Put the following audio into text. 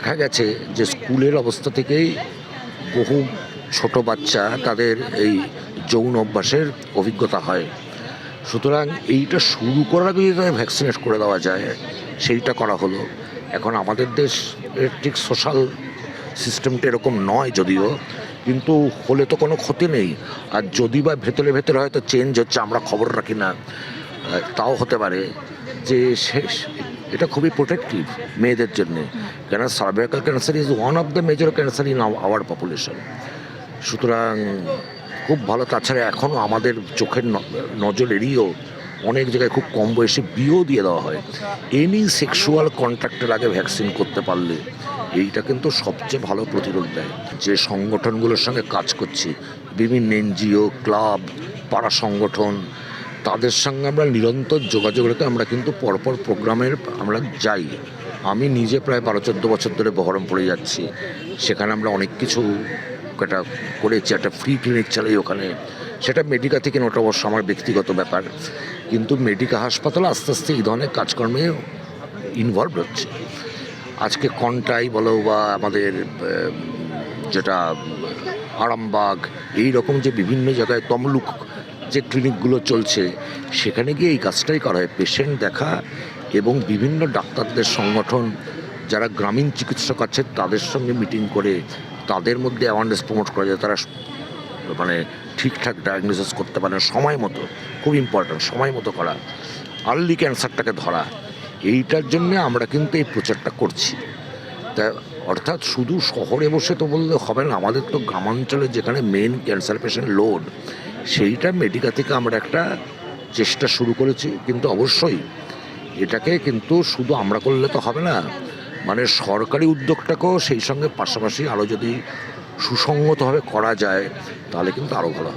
দেখা গেছে যে স্কুলের অবস্থা থেকেই বহু ছোট বাচ্চা তাদের এই যৌন অভ্যাসের অভিজ্ঞতা হয়। সুতরাং এইটা শুরু করার আগে যদি ভ্যাকসিনেট করে দেওয়া যায়, সেইটা করা হলো। এখন আমাদের দেশ ঠিক সোশ্যাল সিস্টেমটা এরকম নয় যদিও, কিন্তু হলে তো কোনো ক্ষতি নেই। আর যদি বা ভেতরে ভেতরে হয়তো চেঞ্জ হচ্ছে, আমরা খবর রাখি না। তাও হতে পারে যে শেষ এটা খুবই প্রোটেক্টিভ মেয়েদের জন্য। কেন cervical cancer is one of the major cancer in our population সুতরাং খুব ভালো, তাছাড়া এখনও আমাদের চোখের নজর এড়িয়েও অনেক জায়গায় খুব কম বয়সে বিয়েও দিয়ে দেওয়া হয়। এনি সেক্সুয়াল কন্ট্যাক্টের আগে ভ্যাকসিন করতে পারলে এইটা কিন্তু সবচেয়ে ভালো প্রতিরোধ দেয়। যে সংগঠনগুলোর সঙ্গে কাজ করছি, বিভিন্ন এনজিও, ক্লাব, পাড়া সংগঠন তাদের সঙ্গে আমরা নিরন্তর যোগাযোগ রেখে আমরা কিন্তু পরপর প্রোগ্রামের আমরা যাই। আমি নিজে প্রায় বারো, চোদ্দ বছর ধরে বহরমপুরে যাচ্ছি। সেখানে আমরা অনেক কিছু একটা করেছি, একটা ফ্রি ক্লিনিক চালাই ওখানে। সেটা মেডিকা থেকে ওটা অবশ্য আমার ব্যক্তিগত ব্যাপার। কিন্তু মেডিকা হাসপাতাল আস্তে আস্তে এই ধরনের কাজকর্মে ইনভলভ হচ্ছে। আজকে কন্টাই বলো বা আমাদের যেটা আরামবাগ এই রকম যে বিভিন্ন জায়গায় তমলুক যে ক্লিনিকগুলো চলছে, সেখানে গিয়ে এই কাজটাই করা হয়। পেশেন্ট দেখা এবং বিভিন্ন ডাক্তারদের সংগঠন, যারা গ্রামীণ চিকিৎসক আছে, তাদের সঙ্গে মিটিং করে তাদের মধ্যে অ্যাওয়ারনেস প্রমোট করা যায়। তারা মানে ঠিকঠাক ডায়াগনোসিস করতে পারে সময় মতো, খুব ইম্পর্ট্যান্ট সময় মতো করা। আর্লি ক্যান্সারটাকে ধরা, এইটার জন্য আমরা কিন্তু এই প্রচারটা করছি। তা অর্থাৎ শুধু শহরে বসে তো বললে হবে না, আমাদের তো গ্রামাঞ্চলে যেখানে মেন ক্যান্সার পেশেন্ট লোড সেইটা মেডিকা থেকে আমরা একটা চেষ্টা শুরু করেছি, কিন্তু অবশ্যই এটাকে কিন্তু শুধু আমরা করলে তো হবে না মানে সরকারি উদ্যোগটাকেও সেই সঙ্গে পাশাপাশি আরও যদি সুসংগতভাবে করা যায়, তাহলে কিন্তু আরও ভালো হবে।